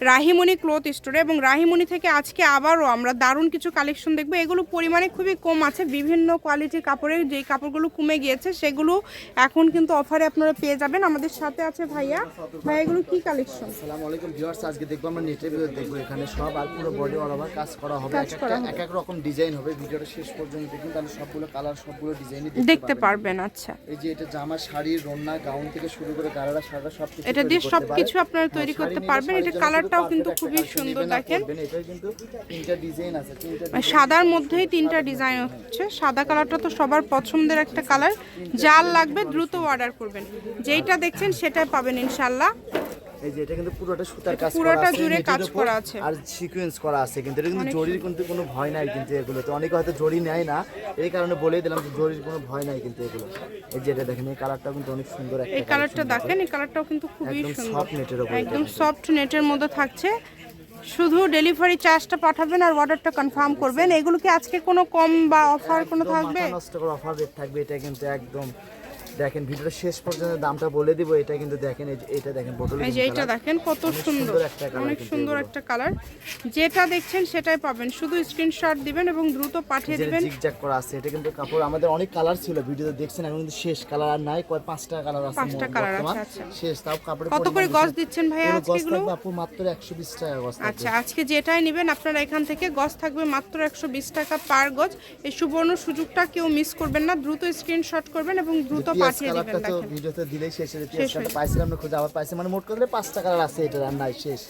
Rahimoni cloth স্টোরে এবং রাহিমণি থেকে আজকে আবারও আমরা দারুণ কিছু কালেকশন দেখব। এগুলো পরিমাণে খুবই কম আছে বিভিন্ন কোয়ালিটির কাপড়ের যে কাপড়গুলো কমে গিয়েছে সেগুলো এখন কিন্তু অফারে আপনারা পেয়ে যাবেন। আমাদের সাথে আছে ভাইয়া। ভাইয়া এগুলো কি কালেকশন আসসালামু আলাইকুম ভিউয়ার্স আজকে দেখব আমরা ভিতরে দেখব। এখানে সব আর পুরো বডি অল ওভার কাজ করা হবে। এক। এক রকম ডিজাইন হবে। ভিডিওটা শেষ পর্যন্ত দেখুন তাহলে সবগুলো কালার সবগুলো ডিজাইনই দেখতে পারবেন। আচ্ছা। এই যে এটা জামা শাড়ি রন্না গাউন থেকে শুরু করে গারারা সারা সব কিছু এটা দিয়ে করতে সবকিছু আপনারা তৈরি হ্যাঁ, করতে পারবেন। এটা জন্য কালারটাও কিন্তু খুবই সুন্দর দেখেন। মানে সাদার মধ্যেই তিনটা ডিজাইন হচ্ছে। সাদা কালারটা তো সবার পছন্দের একটা কালার যার লাগবে দ্রুত অর্ডার করবেন। যেইটা দেখছেন সেটা পাবেন ইনশাল্লাহ এই যে এটা কিন্তু পুরোটা সুতার কাজ পুরোটা করা আছে। জুড়ে কাজ করা আছে। আর সিকোয়েন্স করা আছে কিন্তু এটা কিন্তু জরির কিন্তু কোনো ভয় নাই কিন্তু এগুলোতে। অনেকে হয়তো জরি নেয় না এই কারণে বলেই দিলাম যে জরির কোনো ভয় নাই কিন্তু এগুলো এই যে এটা দেখেন এই কালারটা কিন্তু অনেক সুন্দর একটা এই কালারটা দেখেন এই কালারটাও কিন্তু খুবই সুন্দর। net এর উপর একদম সফট নেটের মধ্যে থাকছে। শুধু ডেলিভারি চার্জটা পাঠাবেন আর অর্ডারটা কনফার্ম করবেন। এগুলো কি আজকে কোনো কম বা অফার কোনো থাকবে? নষ্ট করে অফার রেট থাকবে এটা কিন্তু একদম দেখেন ভিডিওটা শেষ পর্যন্ত দামটা বলে দিব এটা কিন্তু দেখেন এটা দেখেন বোতল এই যে এইটা দেখেন কত সুন্দর অনেক সুন্দর একটা কালার। যেটা দেখছেন সেটাই পাবেন শুধু স্ক্রিনশট দিবেন এবং দ্রুত পাঠিয়ে দিবেন। জিগজ্যাগ করা আছে এটা কিন্তু কাপড় আমাদের অনেক কালার ছিল ভিডিওতে দেখছেন এখন কিন্তু শেষ কালার আর নাই কয় পাঁচটা কালার আছে পাঁচটা কালার আছে, আচ্ছা। শেষ তাও কাপড় কত করে গজ দিচ্ছেন ভাইয়া আজকে এগুলো? আপু মাত্র 120 টাকা গজ আচ্ছা আজকে যেটাই নেবেন আপনারা এখান থেকে গজ থাকবে মাত্র একশো বিশ টাকা পার গজ। এই সুবর্ণ সুযোগটা কেউ মিস করবেন না দ্রুত স্ক্রিনশট করবেন এবং দ্রুত পিয়াজ কালারটা তো ভিডিওতে দিলেই শেষ হয়ে শেষ কালারটা পাইছিলাম না খুঁজে আবার পাইছি। মানে মোট করে পাঁচটা কালার আছে এটা আর শেষ।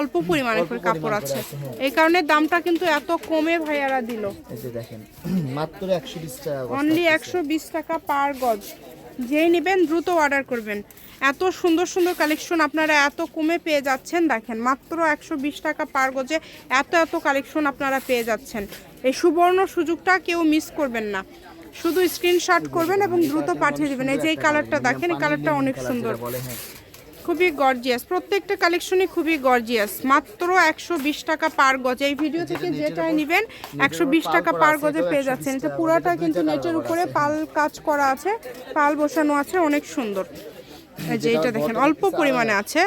অল্প পরিমাণে করে কাপড় আছে। হ্যাঁ। এই কারণে দামটা কিন্তু এত কমে ভাইয়ারা দিল। এই যে দেখেন মাত্র 120 টাকা অনলি থাকতেছে। একশো বিশ টাকা পার গজ। যেই নেবেন দ্রুত অর্ডার করবেন। এত সুন্দর সুন্দর কালেকশন আপনারা এত কমে পেয়ে যাচ্ছেন দেখেন মাত্র একশো বিশ টাকা পার গজে এত এত কালেকশন আপনারা পেয়ে যাচ্ছেন। এই সুবর্ণ সুযোগটা কেউ মিস করবেন না। শুধু স্ক্রিনশট করবেন এবং দ্রুত পাঠিয়ে দেবেন। এই যে এই কালারটা দেখেন এই কালারটা অনেক সুন্দর। খুবই গর্জিয়াস প্রত্যেকটা কালেকশনই খুবই গর্জিয়াস মাত্র একশো বিশ টাকা পার গজ। এই ভিডিও থেকে যেটাই নেবেন একশো বিশ টাকা পার গজে পেয়ে যাচ্ছেন। এটা পুরোটা কিন্তু নেটের উপরে পাল কাজ করা আছে পাল বসানো আছে অনেক সুন্দর। এই যে এটা দেখেন অল্প পরিমাণে আছে।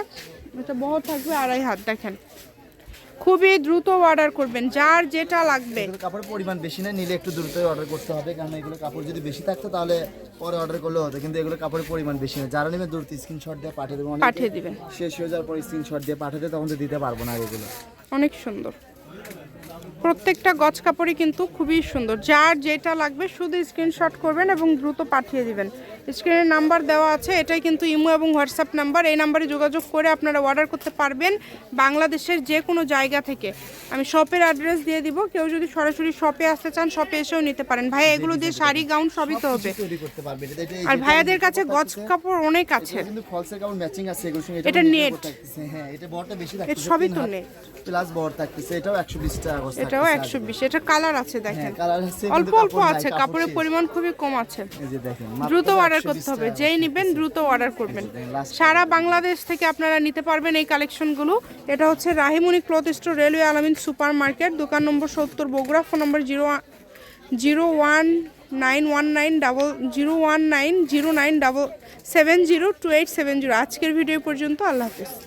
এটা বহ থাকবে আড়াই হাত দেখেন। খুবই দ্রুত অর্ডার করবেন যার যেটা লাগবে। কাপড় কাপড়ের পরিমাণ বেশি না নিলে একটু দ্রুতই অর্ডার করতে হবে কারণ এগুলো কাপড় যদি বেশি থাকতো তাহলে পরে অর্ডার করলে হতো কিন্তু এগুলো কাপড়ের পরিমাণ বেশি না। যারা নেবে দ্রুত স্ক্রিনশট দিয়ে পাঠিয়ে দেবেন পাঠিয়ে দিবেন। শেষ হয়ে যাওয়ার পর স্ক্রিনশট দিয়ে পাঠাতে তখন তো দিতে পারব না এগুলো। অনেক সুন্দর। প্রত্যেকটা গজ কাপড়ই কিন্তু খুবই সুন্দর। যার যেটা লাগবে শুধু স্ক্রিনশট করবেন এবং দ্রুত পাঠিয়ে দিবেন। স্ক্রিনে নাম্বার দেওয়া আছে এটাই কিন্তু ইমো এবং হোয়াটসঅ্যাপ নাম্বার এই নাম্বারে যোগাযোগ করে আপনারা অর্ডার করতে পারবেন বাংলাদেশের যে কোনো জায়গা থেকে। আমি শপের অ্যাড্রেস দিয়ে দিব কেউ যদি সরাসরি শপে আসতে চান শপে এসেও নিতে পারেন। ভাই এগুলো দিয়ে শাড়ি গাউন সবই তো হবে। আর ভাইয়াদের কাছে গজ কাপড় অনেক আছে। এটা থাকতেছে সবই তো net। প্লাস বড় থাকতেছে এটাও 120 টাকা গজ এটাও থাকতেছে একশো বিশ এটা কালার আছে দেখেন। হ্যাঁ, colour আছে, অল্প অল্প আছে কাপড়ের পরিমাণ খুবই কম আছে। এই যে দেখেন দ্রুত অর্ডার করতে হবে যেই নেবেন দ্রুত অর্ডার করবেন। সারা বাংলাদেশ থেকে আপনারা নিতে পারবেন এই কালেকশনগুলো এটা হচ্ছে Rahimuni cloth store railway Alamin super market দোকান নম্বর সত্তর Bogura phone number zero zero one nine one nine double zero one nine zero nine double seven zero two eight seven zero আজকের ভিডিও পর্যন্ত আল্লাহ হাফিজ।